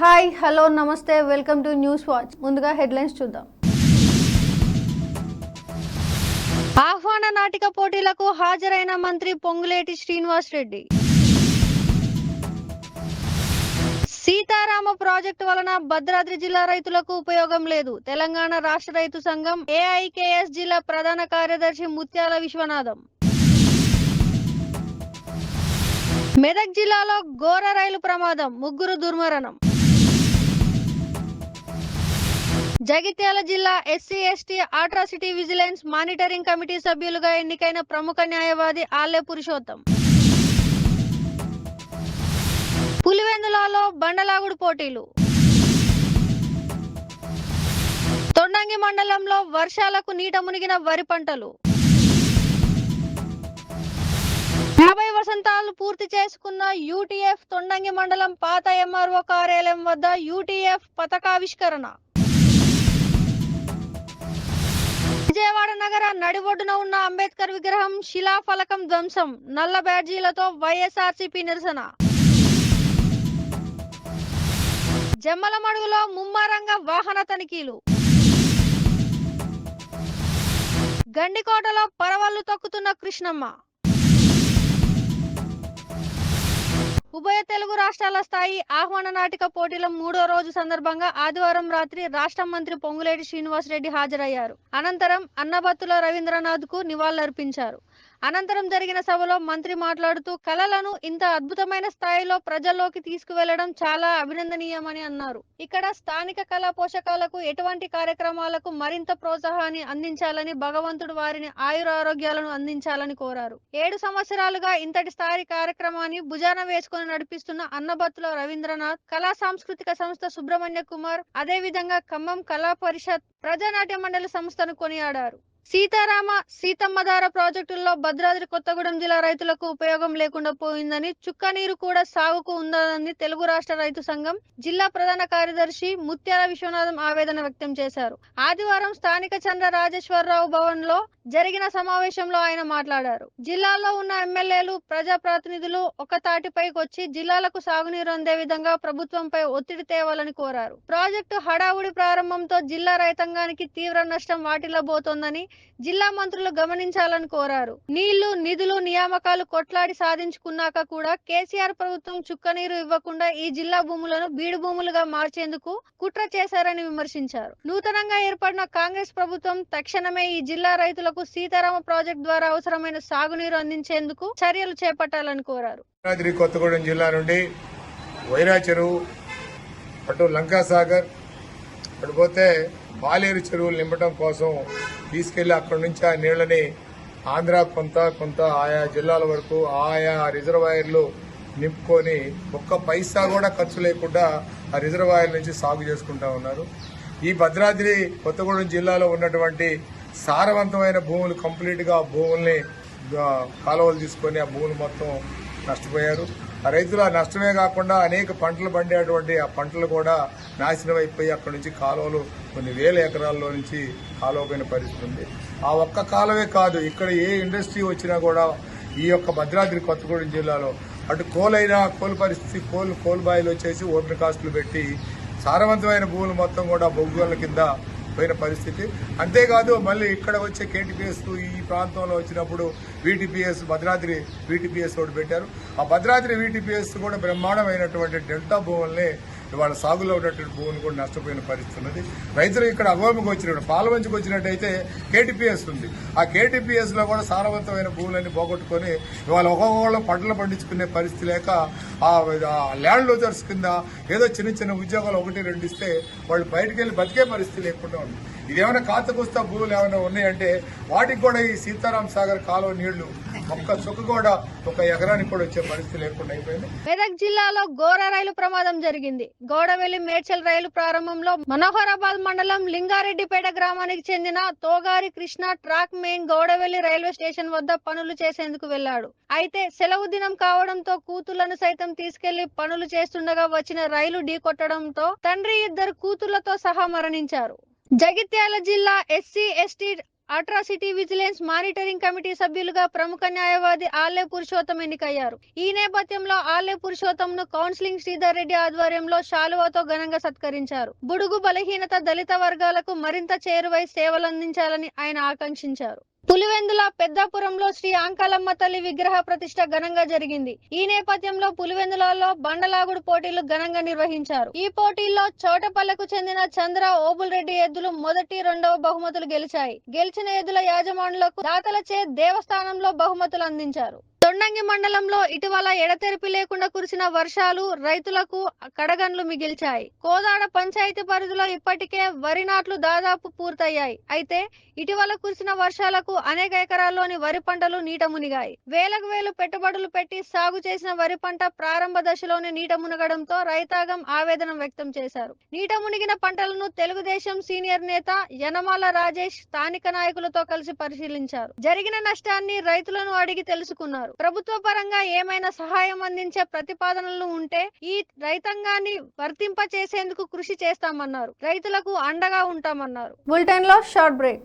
Hi hello నమస్తే welcome to news watch. ముందుగా headlines చూద్దాం. ఆహ్వాన నాటిక పోటీలకు హాజరైన మంత్రి పొంగులేటి శ్రీనివాస్ రెడ్డి. సీతారామ ప్రాజెక్టు వలన భద్రాద్రి జిల్లా రైతులకు ఉపయోగం లేదు. తెలంగాణ రాష్ట్ర రైతు సంఘం ఏఐకేఎస్ జిల్లా ప్రధాన కార్యదర్శి ముత్యాల విశ్వనాథం. మెదక్ జిల్లాలో ఘోర రైలు ప్రమాదం ముగ్గురు దుర్మరణం. జగిత్యాల జిల్లా SC ST atrocity vigilance monitoring committee సభ్యులుగా ఎన్నికైన ప్రముఖ న్యాయవాది ఆలే పురుషోత్తం. పులివెందులలో బండలాగుడు పోటీలు. తొండంగి మండలంలో వర్షాలకు నీట మునిగిన వరి పంటలు. యాభై వసంతాలు పూర్తి చేసుకున్న యూటీఎఫ్ తొండంగి మండలం పాత ఎంఆర్ఓ కార్యాలయం వద్ద యూటీఎఫ్ పథకావిష్కరణ. విజయవాడ నగర నడిబొడ్డున ఉన్న అంబేద్కర్ విగ్రహం శిలాఫలకం ధ్వంసం. నల్ల బ్యాడ్జీలతో వైఎస్ఆర్సీపీ నిరసన. జమ్మలమడుగులో ముమ్మారంగా వాహన తనిఖీలు. గండికోటలో పరవళ్ళు తొక్కుతున్న కృష్ణమ్మ. ఉభయ తెలుగు రాష్ట్రాల స్థాయి ఆహ్వాన నాటిక పోటీల మూడో రోజు సందర్భంగా ఆదివారం రాత్రి రాష్ట్ర మంత్రి పొంగులేటి శ్రీనివాస్ రెడ్డి హాజరయ్యారు. అనంతరం అన్నబత్తుల రవీంద్రనాథ్కు నివాళులర్పించారు. అనంతరం జరిగిన సభలో మంత్రి మాట్లాడుతూ కళలను ఇంత అద్భుతమైన స్థాయిలో ప్రజల్లోకి తీసుకువెళ్ళడం చాలా అభినందనీయమని అన్నారు. ఇక్కడ స్థానిక కళా పోషకాలకు ఎటువంటి కార్యక్రమాలకు మరింత ప్రోత్సాహాన్ని అందించాలని భగవంతుడు వారిని ఆయురారోగ్యాలను అందించాలని కోరారు. ఏడు సంవత్సరాలుగా ఇంతటి స్థాయి కార్యక్రమాన్ని భుజాన వేసుకొని నడిపిస్తున్న అన్నబత్తుల రవీంద్రనాథ్ కళా సాంస్కృతిక సంస్థ సుబ్రహ్మణ్య కుమార్ అదేవిధంగా ఖమ్మం కళా పరిషత్ ప్రజానాట్య మండలి సంస్థను కొనియాడారు. సీతారామ సీతమ్మధార ప్రాజెక్టుల్లో భద్రాద్రి కొత్తగూడెం జిల్లా రైతులకు ఉపయోగం లేకుండా పోయిందని చుక్క నీరు కూడా సాగుకు ఉందని తెలుగు రాష్ట్ర రైతు సంఘం జిల్లా ప్రధాన కార్యదర్శి ముత్యాల విశ్వనాథం ఆవేదన వ్యక్తం చేశారు. ఆదివారం స్థానిక చంద్ర రాజేశ్వరరావు భవన్లో జరిగిన సమావేశంలో ఆయన మాట్లాడారు. జిల్లాలో ఉన్న ఎమ్మెల్యేలు ప్రజాప్రతినిధులు ఒక తాటిపైకి వచ్చి జిల్లాలకు సాగునీరు అందే విధంగా ప్రభుత్వంపై ఒత్తిడి తేవాలని కోరారు. ప్రాజెక్టు హడావుడి ప్రారంభంతో జిల్లా రైతాంగానికి తీవ్ర నష్టం వాటిల్లబోతోందని జిల్లా మంత్రులు గమనించాలని కోరారు. నీళ్ళు నిధులు నియామకాలు కొట్లాడి సాధించుకున్నాక కూడా కేసీఆర్ ప్రభుత్వం చుక్కనీరు ఇవ్వకుండా ఈ జిల్లా భూములను బీడు భూములుగా మార్చేందుకు కుట్ర చేశారని విమర్శించారు. నూతనంగా ఏర్పడిన కాంగ్రెస్ ప్రభుత్వం తక్షణమే ఈ జిల్లా రైతులకు సీతారామ ప్రాజెక్టు ద్వారా అవసరమైన సాగునీరు అందించేందుకు చర్యలు చేపట్టాలని కోరారు. కొత్తగూడెం జిల్లా నుండి వైరా చెరువు అటు లంకాసాగర్ అటు పోతే బాలేరు చెరువులు నింపడం కోసం తీసుకెళ్ళి అక్కడి నుంచి ఆ నీళ్ళని ఆంధ్ర కొంత కొంత ఆయా జిల్లాల వరకు ఆయా రిజర్వాయర్లు నింపుకొని ఒక్క పైసా కూడా ఖర్చు లేకుండా ఆ రిజర్వాయర్ నుంచి సాగు చేసుకుంటా ఉన్నారు. ఈ భద్రాద్రి కొత్తగూడెం జిల్లాలో ఉన్నటువంటి సారవంతమైన భూములు కంప్లీట్గా భూముల్ని కాలువలు తీసుకొని ఆ భూములు మొత్తం నష్టపోయారు. ఆ రైతులు ఆ నష్టమే కాకుండా అనేక పంటలు పండేటువంటి ఆ పంటలు కూడా నాశనం అయిపోయి అక్కడి నుంచి కాలువలు కొన్ని వేల ఎకరాల్లో నుంచి కాలువపోయిన పరిస్థితి ఉంది ఆ ఒక్క కాలువే కాదు ఇక్కడ ఏ ఇండస్ట్రీ వచ్చినా కూడా ఈ యొక్క భద్రాద్రి కొత్తగూడెం జిల్లాలో అటు కోలైనా కోల్ పరిస్థితి కోల్ కోల్ బాయిలు వచ్చేసి ఓపెన్ కాస్టులు పెట్టి సారవంతమైన భూములు మొత్తం కూడా బొగ్గుల కింద పోయిన పరిస్థితి. అంతేకాదు మళ్ళీ ఇక్కడ వచ్చే కేటీపీఎస్ ఈ ప్రాంతంలో వచ్చినప్పుడు వీటీపీఎస్ భద్రాద్రి వీటీపీఎస్ ఒకటి పెట్టారు. ఆ భద్రాద్రి వీటీపీఎస్ కూడా బ్రహ్మాండమైనటువంటి డెల్టా భూముల్ని ఇవాళ సాగులో ఉన్నటువంటి భూమిని కూడా నష్టపోయిన పరిస్థితి ఉన్నది. రైతులు ఇక్కడ అగోమికి వచ్చినట్టు పాలమంచికి వచ్చినట్టయితే కేటీపీఎస్ ఉంది. ఆ కేటీపీఎస్లో కూడా సారవంతమైన భూములన్నీ పోగొట్టుకొని ఇవాళ ఒక్కొక్కళ్ళు పంటలు పండించుకునే పరిస్థితి లేక ఆ ల్యాండ్ లూజర్స్ కింద ఏదో చిన్న చిన్న ఉద్యోగాలు ఒకటి రెండు ఇస్తే వాళ్ళు బయటకు వెళ్ళి బతికే పరిస్థితి లేకుండా ఉంది. ఇదేమైనా కాతకొస్తా భూములు ఏమైనా ఉన్నాయంటే వాటికి కూడా ఈ సీతారాం సాగర్ కాలువ నీళ్ళు ఒక్క చుక్క కూడా ఒక ఎకరానికి కూడా వచ్చే పరిస్థితి లేకుండా అయిపోయింది. మెదక్ జిల్లాలో ఘోర రైలు ప్రమాదం జరిగింది. గౌడవెల్లి మేడ్చల్ రైలు ప్రారంభంలో మనోహరాబాద్ మండలం లింగారెడ్డిపేట గ్రామానికి చెందిన Togari Krishna track main Gowdavelli railway station వద్ద పనులు చేసేందుకు వెళ్ళాడు అయితే సెలవు దినం కావడంతో కూతుళ్ళను సైతం తీసుకెళ్ళి పనులు చేస్తుండగా వచ్చిన రైలు ఢీకొట్టడంతో తండ్రి ఇద్దరు కూతుళ్ళతో సహా మరణించారు. జగిత్యాల జిల్లా SC ST atrocity vigilance monitoring committee సభ్యులుగా ప్రముఖ న్యాయవాది ఆలయ పురుషోత్తం ఎన్నికయ్యారు. ఈ నేపథ్యంలో ఆలయ పురుషోత్తం ను కౌన్సిలింగ్ శ్రీధర్ రెడ్డి ఆధ్వర్యంలో శాలువాతో ఘనంగా సత్కరించారు. బుడుగు బలహీనత దళిత వర్గాలకు మరింత చేరువై సేవలందించాలని ఆయన ఆకాంక్షించారు. పులివెందుల పెద్దాపురంలో శ్రీ ఆంకాలమ్మ తల్లి విగ్రహ ప్రతిష్ట ఘనంగా జరిగింది. ఈ నేపథ్యంలో పులివెందులలో బండలాగుడు పోటీలు ఘనంగా నిర్వహించారు. ఈ పోటీల్లో చోటపల్లకు చెందిన చంద్ర ఓబుల్ రెడ్డి ఎద్దులు మొదటి రెండవ బహుమతులు గెలిచాయి. గెలిచిన ఎద్దుల యాజమానులకు దాతలచే దేవస్థానంలో బహుమతులు అందించారు. తొండంగి మండలంలో ఇటీవల ఎడతెరిపి లేకుండా కురిసిన వర్షాలు రైతులకు కడగండ్లు మిగిల్చాయి. కోదాడ పంచాయతీ పరిధిలో ఇప్పటికే వరి నాట్లు దాదాపు పూర్తయ్యాయి. అయితే ఇటీవల కురిసిన వర్షాలకు అనేక ఎకరాల్లోని వరి పంటలు నీట మునిగాయి. వేలకు వేలు పెట్టుబడులు పెట్టి సాగు చేసిన వరి పంట ప్రారంభ దశలోనే నీట మునగడంతో రైతాంగం ఆవేదన వ్యక్తం చేశారు. నీట మునిగిన పంటలను తెలుగుదేశం సీనియర్ నేత యనమాల రాజేష్ స్థానిక నాయకులతో కలిసి పరిశీలించారు. జరిగిన నష్టాన్ని రైతులను అడిగి తెలుసుకున్నారు. ప్రభుత్వ పరంగా ఏమైనా సహాయం అందించే ప్రతిపాదనలు ఉంటే ఈ రైతాంగాన్ని వర్తింప చేసేందుకు కృషి చేస్తామన్నారు. రైతులకు అండగా ఉంటామన్నారు. బులెటిన్లో short break.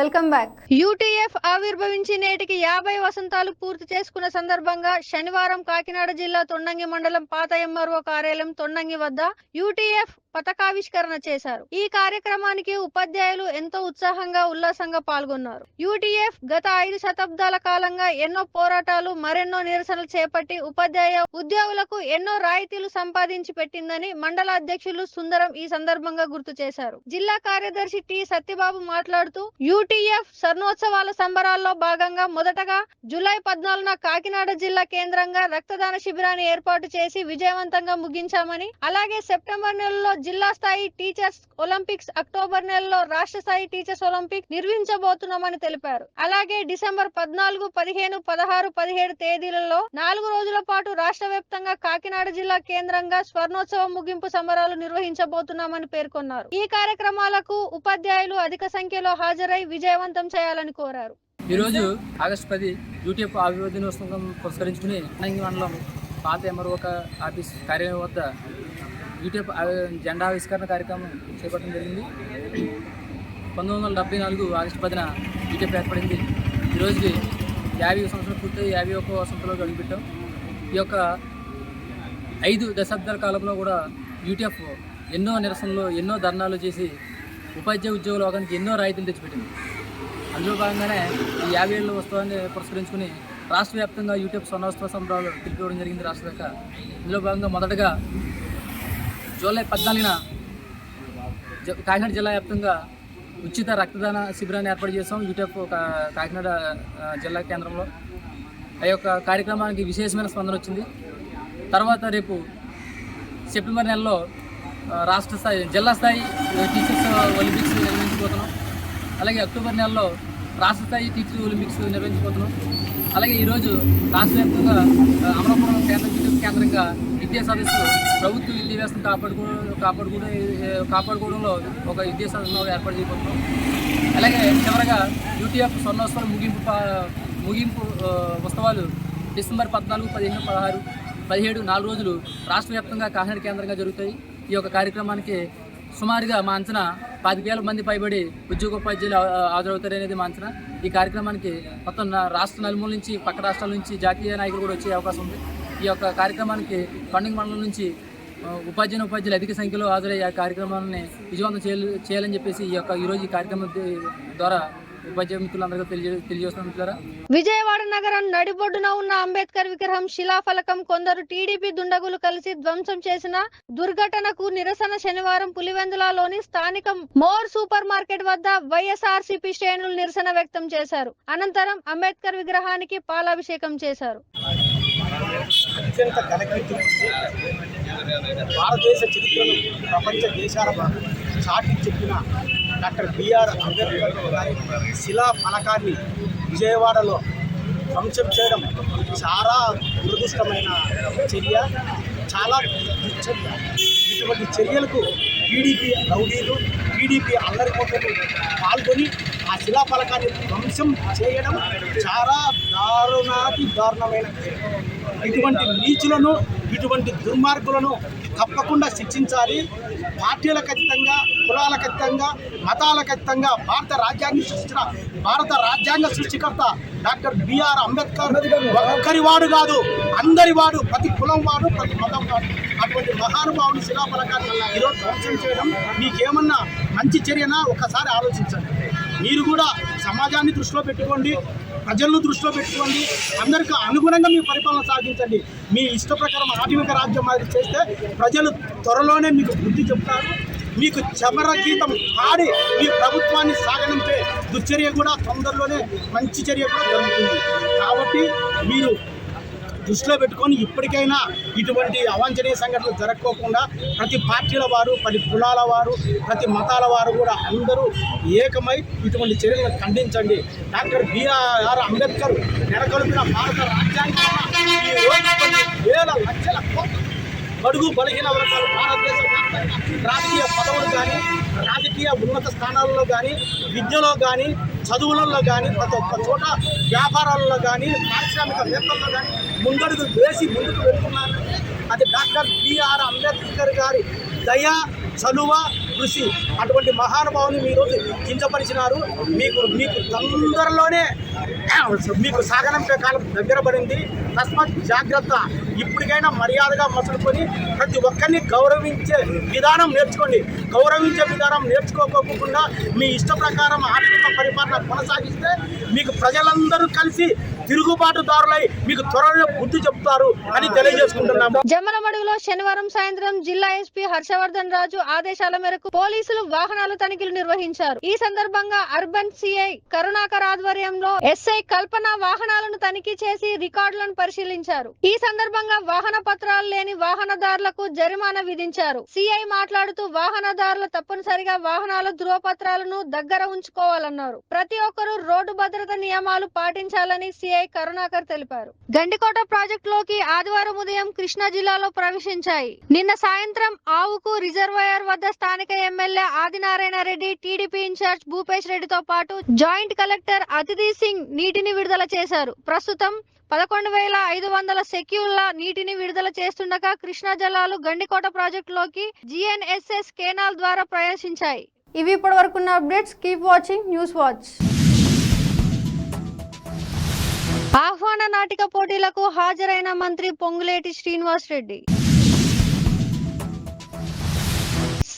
Welcome back UTF ఆవిర్భవించి నేటికి యాభై వసంతాలు పూర్తి చేసుకున్న సందర్భంగా శనివారం కాకినాడ జిల్లా తొండంగి మండలం పాత ఎంఆర్ఓ కార్యాలయం తొండంగి వద్ద యూటీఎఫ్ పతకావిష్కరణ చేశారు. ఈ కార్యక్రమానికి ఉపాధ్యాయులు ఎంతో ఉత్సాహంగా ఉల్లాసంగా పాల్గొన్నారు. యూటీఎఫ్ గత ఐదు శతాబ్దాల కాలంగా ఎన్నో పోరాటాలు మరెన్నో నిరసనలు చేపట్టి ఉపాధ్యాయ ఉద్యోగులకు ఎన్నో రాయితీలు సంపాదించి పెట్టిందని మండల అధ్యక్షులు సుందరం ఈ సందర్భంగా గుర్తు చేశారు. జిల్లా కార్యదర్శి టి. సత్యబాబు మాట్లాడుతూ యూటీఎఫ్ స్వర్ణోత్సవాల సంబరాల్లో భాగంగా మొదటగా జూలై పద్నాలుగున కాకినాడ జిల్లా కేంద్రంగా రక్తదాన శిబిరాన్ని ఏర్పాటు చేసి విజయవంతంగా ముగించామని అలాగే సెప్టెంబర్ నెలలో జిల్లా స్థాయి టీచర్స్ ఒలింపిక్స్ అక్టోబర్ నెలలో రాష్ట్ర స్థాయి టీచర్స్ ఒలింపిక్ నిర్వహించబోతున్నామని తెలిపారు. అలాగే డిసెంబర్ పద్నాలుగు పదిహేను పదహారు పదిహేడు తేదీలలో నాలుగు రోజుల పాటు రాష్ట్ర వ్యాప్తంగా కాకినాడ జిల్లా కేంద్రంగా స్వర్ణోత్సవ ముగింపు సంబరాలు నిర్వహించబోతున్నామని పేర్కొన్నారు. ఈ కార్యక్రమాలకు ఉపాధ్యాయులు అధిక సంఖ్యలో హాజరై విజయవంతం చేయాలని కోరారు. ఈరోజు ఆగస్టు పది యూటీఎఫ్ అభివృద్ధి పురస్కరించుకుని మండలం పాత ఆఫీస్ కార్యాలయం వద్ద యూటీఎఫ్ జెండా ఆవిష్కరణ కార్యక్రమం చేపట్టడం జరిగింది. పంతొమ్మిది వందల డెబ్బై నాలుగు ఆగస్టు పదిన యూటీఎఫ్ ఏర్పడింది. ఈరోజుకి యాభై సంవత్సరాలు పూర్తి యాభై ఒక్క వసంతలో అడుగుపెట్టాం ఈ యొక్క ఐదు దశాబ్దాల కాలంలో కూడా యూటీఎఫ్ ఎన్నో నిరసనలు ఎన్నో ధర్నాలు చేసి ఉపాధ్యాయ ఉద్యోగుల వర్గానికి ఎన్నో రాయితీలు తెచ్చిపెట్టింది. అందులో భాగంగానే ఈ యాభై ఏళ్ళ ఉత్సవాన్ని పురస్కరించుకుని రాష్ట్ర వ్యాప్తంగా యూటీఎఫ్ స్వర్ణోత్సవ సంబరాలు తెలిపివ్వడం జరిగింది రాష్ట్ర ఇందులో భాగంగా మొదటగా జూలై పద్నాలుగున జ- కాకినాడ జిల్లా వ్యాప్తంగా ఉచిత రక్తదాన శిబిరాన్ని ఏర్పాటు చేసాం యూట్యూబ్ ఒక కాకినాడ జిల్లా కేంద్రంలో. ఆ యొక్క కార్యక్రమానికి విశేషమైన స్పందన వచ్చింది. తర్వాత రేపు సెప్టెంబర్ నెలలో రాష్ట్ర స్థాయి జిల్లా స్థాయి టీచర్స్ ఒలింపిక్స్ నిర్వహించబోతున్నాం. అలాగే అక్టోబర్ నెలలో రాష్ట్ర స్థాయి టీచర్ ఒలింపిక్స్ నిర్వహించబోతున్నాం. అలాగే ఈరోజు రాష్ట్ర వ్యాప్తంగా అమలాపురం కేంద్ర విద్యుత్ కేంద్రంగా విద్యా సదస్సు ప్రభుత్వ విద్యా వ్యవస్థను కాపాడుకో కాపాడుకునే కాపాడుకోవడంలో ఒక విద్యా సదస్సులో ఏర్పాటు చేయబోతున్నాం. అలాగే చివరగా యూటీఎఫ్ స్వర్ణోత్సవం ముగింపు ముగింపు ఉత్సవాలు డిసెంబర్ పద్నాలుగు పదిహేను పదహారు పదిహేడు నాలుగు రోజులు రాష్ట్ర వ్యాప్తంగా కాకినాడ కేంద్రంగా జరుగుతాయి. ఈ యొక్క కార్యక్రమానికి సుమారుగా మా అంచనా పదివేల మంది పైబడి ఉద్యోగోపాధ్యాయులు ఉపాధ్యాయులు హాజరవుతారనేది మా అంచనా. ఈ కార్యక్రమానికి మొత్తం నా రాష్ట్ర నలుమూల నుంచి పక్క రాష్ట్రాల నుంచి జాతీయ నాయకులు కూడా వచ్చే అవకాశం ఉంది. ఈ యొక్క కార్యక్రమానికి పండుగ మండలం నుంచి ఉపాధ్యాయ ఉపాధ్యాయులు అధిక సంఖ్యలో హాజరయ్యే కార్యక్రమాలని కార్యక్రమాన్ని విజయవంతం చేయాలి చేయాలని చెప్పేసి ఈ యొక్క ఈరోజు ఈ కార్యక్రమం ద్వారా ఉపాధ్యాయ మిత్రులందరికీ విజయవాడ నగరం నడిబొడ్డున ఉన్న అంబేద్కర్ విగ్రహం శిలాఫలకం కొందరు టీడీపీ దుండగులు కలిసి ధ్వంసం చేసిన దుర్ఘటనకు నిరసన శనివారం పులివెందులలోని స్థానిక మోర్ సూపర్ మార్కెట్ వద్ద వైఎస్ఆర్సీపీ శ్రేణులు నిరసన వ్యక్తం చేశారు. అనంతరం అంబేద్కర్ విగ్రహానికి పాలాభిషేకం చేశారు. అత్యంత భారతదేశ చరిత్రను ప్రపంచ దేశాల చాటి చెప్పిన డాక్టర్ బిఆర్ అంబేద్కర్ గారి శిలా ఫలకాన్ని విజయవాడలో ధ్వంసం చేయడం చాలా దురదృష్టమైన చర్య. చాలా దుశ్చర్య. ఇటువంటి చర్యలకు టీడీపీ రౌడీలు టీడీపీ అల్లరిపోతలు పాల్గొని ఆ శిలా ఫలకాన్ని ధ్వంసం చేయడం చాలా దారుణాతి దారుణమైన ఇటువంటి నీచులను ఇటువంటి దుర్మార్గులను తప్పకుండా శిక్షించాలి. పార్టీలకు ఖచ్చితంగా కులాల ఖచ్చితంగా మతాలకు అతీతంగా భారత రాజ్యాంగం సృష్టించిన భారత రాజ్యాంగ సృష్టికర్త డాక్టర్ బిఆర్ అంబేద్కర్. ఒక్కరి వాడు కాదు అందరి వాడు ప్రతి కులం వాడు ప్రతి మతం వాడు. అటువంటి మహానుభావుని శిలాఫలకాన్ని ఈరోజు ధ్వంసం చేయడం మీకేమన్నా మంచి చర్యనా? ఒకసారి ఆలోచించండి. మీరు కూడా సమాజాన్ని దృష్టిలో పెట్టుకోండి ప్రజలను దృష్టిలో పెట్టుకోండి. అందరికి అనుగుణంగా మీ పరిపాలన సాగించండి మీ ఇష్ట ప్రకారం ఆధునిక రాజ్యం మాదిరి చేస్తే ప్రజలు త్వరలోనే మీకు బుద్ధి చెప్తారు మీకు చమర గీతం పాడి మీ ప్రభుత్వాన్ని సాగనంపే. దుశ్చర్య కూడా తొందరలోనే మంచి చర్య కూడా జరుగుతుంది కాబట్టి మీరు దృష్టిలో పెట్టుకొని ఇప్పటికైనా ఇటువంటి అవాంఛనీయ సంఘటనలు జరగకోకుండా ప్రతి పార్టీల వారు ప్రతి కులాల వారు ప్రతి మతాల వారు కూడా అందరూ ఏకమై ఇటువంటి చర్యలను ఖండించండి. డాక్టర్ బిఆర్ అంబేద్కర్ నెలకొల్పిన భారత రాజ్యాంగం వేల లక్షల బడుగు బలహీన వర్గాలు భారతదేశ వ్యాప్తంగా రాజకీయ పదవులు కానీ రాజకీయ ఉన్నత స్థానాల్లో కానీ విద్యలో కానీ చదువులలో కానీ ప్రతి ఒక్క చోట వ్యాపారాలలో కానీ పారిశ్రామికవేత్తల్లో కానీ ముందడుగు వేసి ముందుకు వెళ్తున్నారు. అది డాక్టర్ బిఆర్ అంబేద్కర్ గారి దయా చలువ కృషి అటువంటి మహానుభావుని మీరు కించపరిచినారు. మీకు మీకు తొందరలోనే మీకు సాగనంపే కాలం దగ్గర పడింది తస్మాత్ జాగ్రత్త. ఇప్పటికైనా మర్యాదగా మసులుకొని ప్రతి ఒక్కరిని గౌరవించే విధానం నేర్చుకోండి. గౌరవించే విధానం నేర్చుకోకోకుండా మీ ఇష్ట ప్రకారం ఆర్థిక పరిపాలన కొనసాగిస్తే మీకు ప్రజలందరూ కలిసి తిరుగుబాటుదారులై మీకు త్వరలో బుద్ధి చెప్తారు అని తెలియజేసుకుంటున్నాము. జమ్మలమడుగులో శనివారం సాయంత్రం జిల్లా ఎస్పీ హర్షవర్ధన్ రాజు ఆదేశాల మేరకు పోలీసులు వాహనాల తనిఖీలు నిర్వహించారు. ఈ సందర్భంగా అర్బన్ సిఐ కరుణాకర్ ఆధ్వర్యంలో ఎస్ఐ కల్పన వాహనాలను తనిఖీ చేసి రికార్డులను పరిశీలించారు. ఈ సందర్భంగా వాహన పత్రాలు లేని వాహనదారులకు జరిమానా విధించారు. సిఐ మాట్లాడుతూ వాహనదారులు తప్పనిసరిగా వాహనాల ధృవపత్రాలను దగ్గర ఉంచుకోవాలన్నారు. ప్రతి ఒక్కరూ రోడ్డు భద్రత నియమాలు పాటించాలని సిఐ కరుణాకర్ తెలిపారు. గండికోట ప్రాజెక్టులోకి ఆదివారం ఉదయం కృష్ణా జిల్లాలో ప్రవేశించాయి. నిన్న సాయంత్రం ఆవుకు రిజర్వాయర్ వద్ద స్థానిక MLA Adinarayana Reddy TDP incharge Bhupesh రెడ్డితో పాటు జాయింట్ కలెక్టర్ అతిథి సింగ్ నీటిని విడుదల చేశారు. ప్రస్తుతం పదకొండు వేల ఐదు వందల సెక్యూర్ల నీటిని విడుదల చేస్తుండగా కృష్ణా జలాలు గండికోట ప్రాజెక్టులోకి జిఎన్ఎస్ఎస్ కేనాల్ ద్వారా ప్రవేశించాయి. ఇవి ఇప్పటి వరకున్న updates. Keep watching. News watch. ఆహ్వాన నాటిక పోటీలకు హాజరైన మంత్రి పొంగులేటి శ్రీనివాస్ రెడ్డి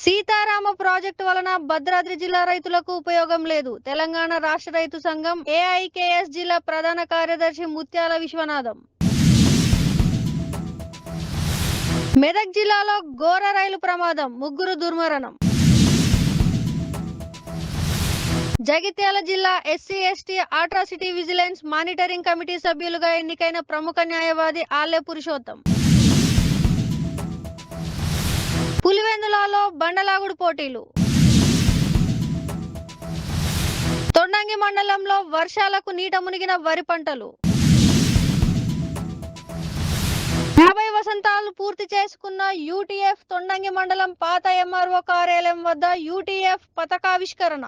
సీతారామ ప్రాజెక్టు వలన భద్రాద్రి జిల్లా రైతులకు ఉపయోగం లేదు. తెలంగాణ రాష్ట్ర రైతు సంఘం ఏఐకేఎస్ జిల్లా ప్రధాన కార్యదర్శి ముత్యాల విశ్వనాథం. మెదక్ జిల్లాలో ఘోర రైలు ప్రమాదం ముగ్గురు దుర్మరణం. జగిత్యాల జిల్లా SC ST atrocity vigilance monitoring committee సభ్యులుగా ఎన్నికైన ప్రముఖ న్యాయవాది ఆలే పురుషోత్తం. పులివెందులలో బండలాగుడు పోటీలు. తొండంగి మండలంలో వర్షాలకు నీట మునిగిన వరి పంటలు. యాభై వసంతాలు పూర్తి చేసుకున్న యూటీఎఫ్ తొండంగి మండలం పాత ఎంఆర్ఓ కార్యాలయం వద్ద యూటీఎఫ్ పతాకావిష్కరణ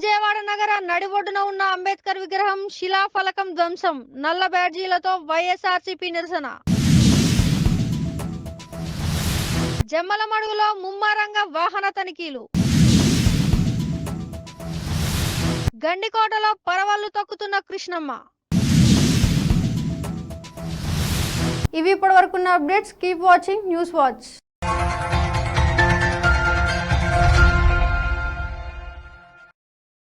విజయవాడ నగర నడిబొడ్డున ఉన్న అంబేద్కర్ విగ్రహం శిలాఫలకం ధ్వంసం. నల్ల బ్యాడ్జీలతో వైఎస్ఆర్సీపీ నిరసన. జమ్మలమడుగులో ముమ్మారంగా వాహన తనిఖీలు. గండికోటలో పరవళ్ళు తొక్కుతున్న కృష్ణమ్మ. ఇవి ఇప్పటి వరకున్న updates. Keep watching. News watch.